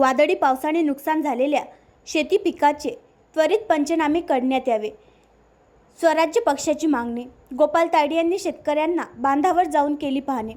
वादळी पावसाने नुकसान झालेल्या शेती पिकाचे त्वरित पंचनामे करण्यात यावे. स्वराज्य पक्षाची मागणी गोपाल तायडे यांनी शेतकऱ्यांना बांधावर जाऊन केली पाहणे.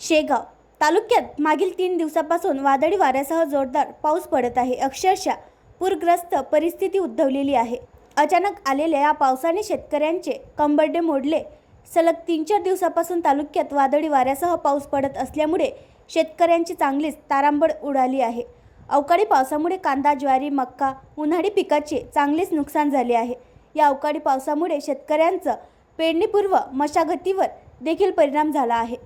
शेगाव तालुक्यात मागील तीन दिवसापासून वादळी वाऱ्यासह जोरदार पाऊस पडत आहे. अक्षरशः पूरग्रस्त परिस्थिती उद्भवलेली आहे. अचानक आलेल्या या पावसाने शेतकऱ्यांचे कंबरडे मोडले सलग तीन चार दिवसापासून तालुक्यात वादळी वाऱ्यासह पाऊस पडत असल्यामुळे शेतकऱ्यांची चांगलीच तारांबळ उडाली आहे. अवकाळी पावसामुळे कांदा ज्वारी मक्का उन्हाळी पिकाचे चांगलेच नुकसान झाले आहे. या अवकाळी पावसामुळे शेतकऱ्यांचं पेरणीपूर्व मशागतीवर देखील परिणाम झाला आहे.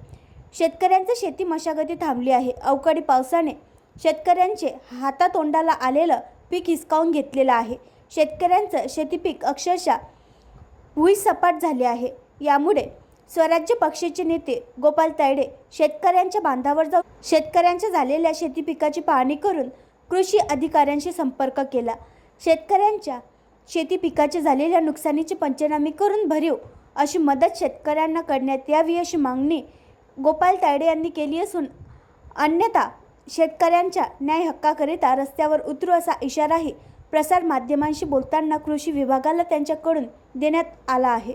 शेतकऱ्यांचं शेती मशागती थांबली आहे. अवकाळी पावसाने शेतकऱ्यांचे हातातोंडाला आलेलं पीक हिसकावून घेतलेलं आहे. शेतकऱ्यांचं शेतीपीक अक्षरशः भुईसपाट झाले आहे. यामुळे स्वराज्य पक्षाचे नेते गोपाल तायडे शेतकऱ्यांच्या बांधावर जाऊन शेतकऱ्यांच्या झालेल्या शेती पिकाची पाहणी करून कृषी अधिकाऱ्यांशी संपर्क केला. शेतकऱ्यांच्या शेती पिकाचे झालेल्या नुकसानीचे पंचनामे करून भरीव अशी मदत शेतकऱ्यांना करण्यात यावी अशी मागणी गोपाल तायडे यांनी केली असून अन्यथा शेतकऱ्यांच्या न्याय हक्काकरिता रस्त्यावर उतरू असा इशाराही प्रसार माध्यमांशी बोलताना कृषी विभागाला त्यांच्याकडून देण्यात आला आहे.